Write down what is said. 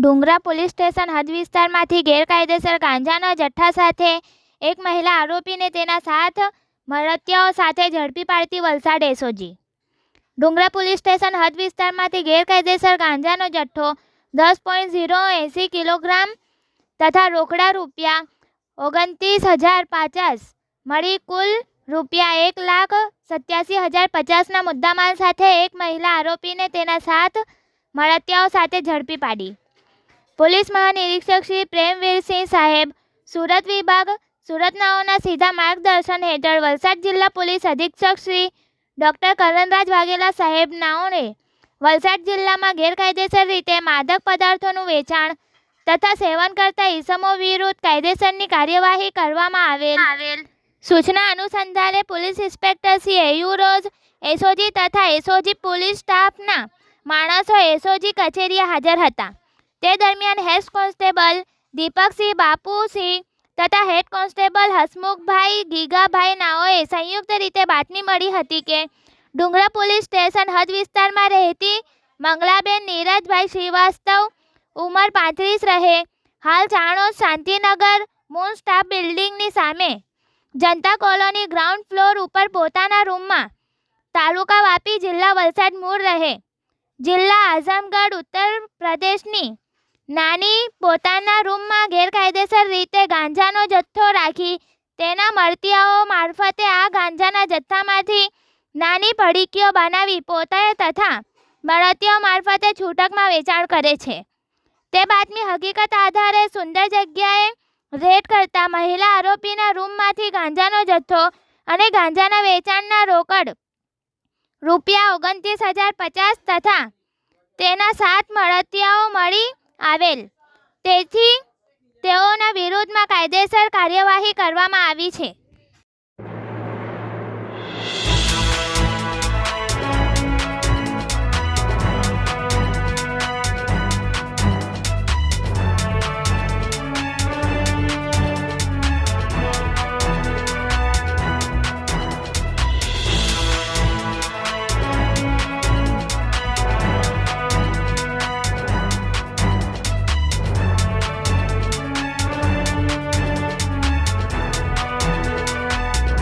ડુંગરા police station હદ વિસ્તારમાંથી ગેરકાયદેસર ગાંજાના જથ્થા સાથે એક મહિલા આરોપીને તેના સાત મળતિયાઓ સાથે ઝડપી પાડતી Valsad SOG. Dungra police station હદ વિસ્તારમાંથી ગેરકાયદેસર ગાંજાનો જથ્થો દસ પોઈન્ટ ઝીરો એંસી કિલોગ્રામ તથા રોકડા રૂપિયા ઓગણત્રીસ હજાર પચાસ મળી કુલ રૂપિયા એક લાખ સત્યાસી હજાર પચાસના મુદ્દામાલ સાથે એક મહિલા આરોપીને તેના સાત મળતિયાઓ સાથે ઝડપી પાડી. પોલીસ મહાનિરીક્ષક શ્રી પ્રેમવીરસિંહ સાહેબ સુરત વિભાગ સુરતનાઓના સીધા માર્ગદર્શન હેઠળ વલસાડ જિલ્લા પોલીસ અધિક્ષક શ્રી ડૉક્ટર કરણરાજ વાઘેલા સાહેબ નાઓને વલસાડ જિલ્લામાં ગેરકાયદેસર રીતે માદક પદાર્થોનું વેચાણ તથા સેવન કરતા ઈસમો વિરુદ્ધ કાયદેસરની કાર્યવાહી કરવામાં આવેલ. આવેલ. સૂચના અનુસંધાને પોલીસ ઇન્સ્પેક્ટર શ્રી એયુરોજ એસઓજી તથા એસઓજી પોલીસ સ્ટાફના માણસો એસઓજી કચેરીએ હાજર હતા. તે દરમિયાન હેડ કોન્સ્ટેબલ દીપકસિંહ બાપુસિંહ તથા હેડ કોન્સ્ટેબલ હસમુખભાઈ ગીગાભાઈ નાઓએ સંયુક્ત રીતે બાતમી મળી હતી કે ડુંગરા પોલીસ સ્ટેશન હદ વિસ્તારમાં રહેતી મંગલાબેન નીરજભાઈ શ્રીવાસ્તવ ઉંમર પાંત્રીસ રહે. હાલ ચાણોદ શાંતિનગર મૂન સ્ટાફ બિલ્ડિંગની સામે જનતા કોલોની ગ્રાઉન્ડ ફ્લોર ઉપર પોતાના રૂમમાં તાલુકા વાપી જિલ્લા વલસાડ મૂળ રહે. જિલ્લા આઝમગઢ ઉત્તર પ્રદેશની નાની પોતાના રૂમમાં ગેરકાયદેસર રીતે ગાંજાનો જથ્થો રાખી તેના મળતિયાઓ મારફતે આ ગાંજાના જથ્થામાંથી નાની પડીકીઓ બનાવી પોતાએ તથા મળતીઓ મારફતે છૂટકમાં વેચાણ કરે છે. તે બાતમી હકીકત આધારે સુંદર જગ્યાએ રેડ કરતા મહિલા આરોપીના રૂમમાંથી ગાંજાનો જથ્થો અને ગાંજાના વેચાણના રોકડ રૂપિયા ઓગણત્રીસ હજાર પચાસ તથા તેના સાત મળતિયાઓ મળી આવેલ. તેથી તેઓના વિરુદ્ધમાં કાયદેસર કાર્યવાહી કરવામાં આવી છે.